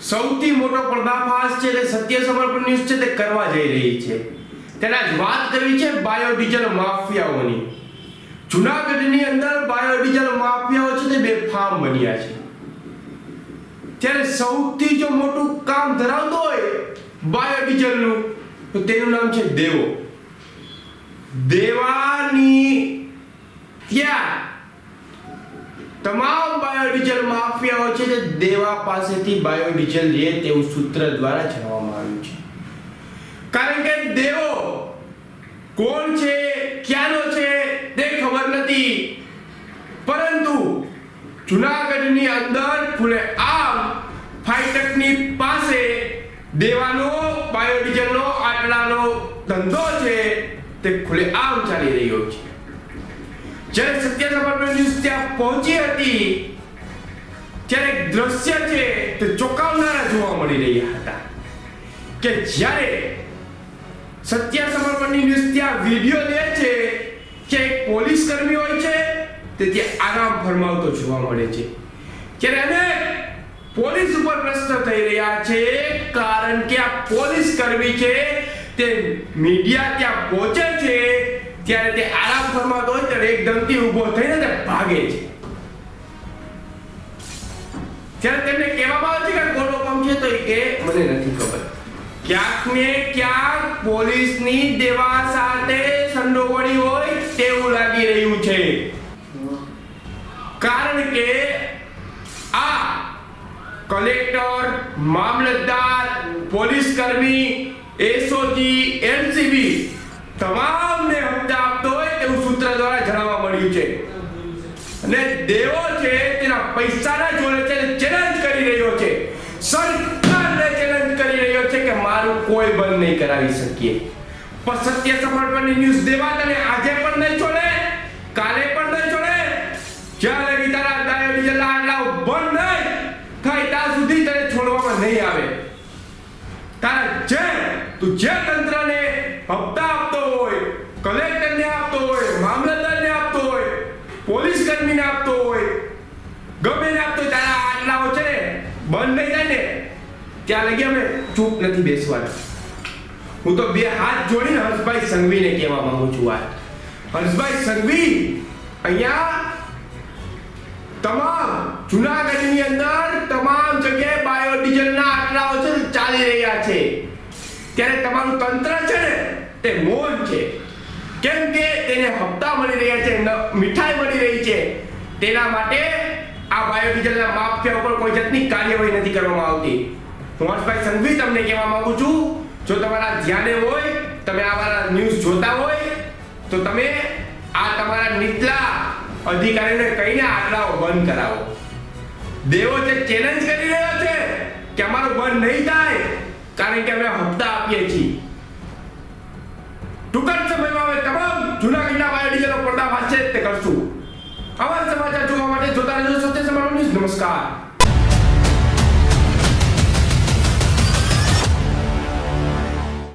સૌથી મોટો પર્દાફાશ છે તે સત્ય સમર્પણ ન્યૂઝ છે તે કરવા જઈ રહી છે. તેના જ વાત કરવી છે બાયોડીઝલ માફિયાઓની. જુનાગઢની અંદર બાયોડીઝલ માફિયાઓ છે તે બેફામ બન્યા છે. ત્યારે સૌથી જો મોટું કામ ધરાવતો હોય બાયોડીઝલનું, તો તેનું નામ છે દેવો. દેવાની ત્યાં તમામ બાયોડીઝલ માફિયાઓ છે તે દેવા પાસેથી બાયોડીઝલ લે તેવું સૂત્ર દ્વારા જણાવવામાં આવ્યું છે. કારણ કે દેવો કોણ છે, ક્યાંનો છે તે ખબર નથી. પરંતુ જુનાગઢની અંદર ફૂલે આમ ફાઈટકની પાસે દેવાનો, બાયોડીઝલનો આટલાનો ધંધો છે તે ખુલે આમ ચાલી રહ્યો છે. જ્યારે સત્ય સમર્પણ ન્યૂઝ પહોંચી હતી ત્યારે દ્રશ્ય છે તે ચોંકાવનારા જોવા મળી રહ્યા હતા કે જ્યારે સત્ય સમર્પણની ન્યૂઝ ત્યાં વીડિયો લે છે કે એક પોલીસ કર્મી હોય છે, તે ત્યાં આરામ ફરમાવતો જોવા મળે છે. ત્યારે અનેક પોલીસ ઉપર પ્રશ્ન થઈ રહ્યા છે, કારણ કે આ પોલીસ કર્મી છે, તે મીડિયા ત્યાં પહોંચે છે, ત્યારે તે આરામ ફરમાતો હોય ત્યારે એક એકદમથી ઊભો થઈને તે ભાગે છે. ત્યારે તેમને કહેવામાં આવે છે કે કોનો કામ છે તો એ કે મને નથી ખબર. ક્યાંક ને ક્યાંક પોલીસની દેવા સાથે સંડોવણી હોય તેવું લાગી રહ્યું છે. કારણ કે આ કલેક્ટર મામલતદાર પોલીસ કર્મી એસઓજી એલસીબી તમામને હપ્તા આપતો હોય તેવું સૂત્ર દ્વારા જણાવવા મળ્યું છે. અને દેવો છે, તેના પૈસાના જોડે છે ચેલેન્જ કરી રહ્યો છે. સરકારને ચેલેન્જ કરી રહ્યો છે કે મારું કોઈ બંધ નહીં કરાવી શકીએ. પણ સત્ય સમર્પણની ન્યૂઝ દેવા તને આજે પણ નહીં છોડે, કાલે પણ નહીં છોડે. જ્યાં લગી તારા ડાયાબીટીસના આટલા બંધ નહીં થાય, ત્યાં સુધી તને છોડવામાં નહીં આવે. તારા જે તું જે તંત્રને હપ્તા આપતો હોય કલેક્ટરને આપતો હોય મામલતદારને આપતો હોય પોલીસ કર્મીને આપતો હોય ગમે ને આપતો હોય તારા આટલાઓ છે ને બંધ નહીં થાય ને, ત્યાં લગી અમે ચૂપ નથી બેસવાના. હું તો બે હાથ જોડીને હર્ષભાઈ સંઘવીને કહેવા માંગુ છું આ હર્ષભાઈ સંઘવી, અહીંયા તમામ જુનાગઢની અંદર તમામ જગ્યાએ બાયોડીઝલના આટલાઓ છે ચાલી રહ્યા છે. ત્યારે તમારું તંત્ર છે ને, તે મૌન છે. કેમ કે તેને હપ્તા મળી રહ્યા છે મીઠાઈ મળી રહી છે. તેના માટે આ બાયોડીઝલના માફિયા ઉપર કોઈ જાતની કાર્યવાહી નથી કરવામાં આવતી. હર્ષભાઈ સંઘવી તમને કહેવા માંગુ છું, જો તમારા ધ્યાને હોય, તમે આવા ન્યૂઝ જોતા હોય, તો તમે આ તમારા નીચલા અધિકારીને કહીને આટલાઓ બંધ કરાવો. દેવો જે ચેલેન્જ કરી રહ્યો છે કે અમારું બંધ નહીં થાય, કારણ કે અમે હપ્તા આપીએ છીએ. ટૂંક જ સમયમાં અમે તમામ જૂનાગઢના બાયોડીઝલનો પર્દાફાશ છે તે કરશું. આવા સમાચાર જોવા માટે જોતા રહેજો. સત્ય સમારોહ ન્યૂઝ નમસ્કાર.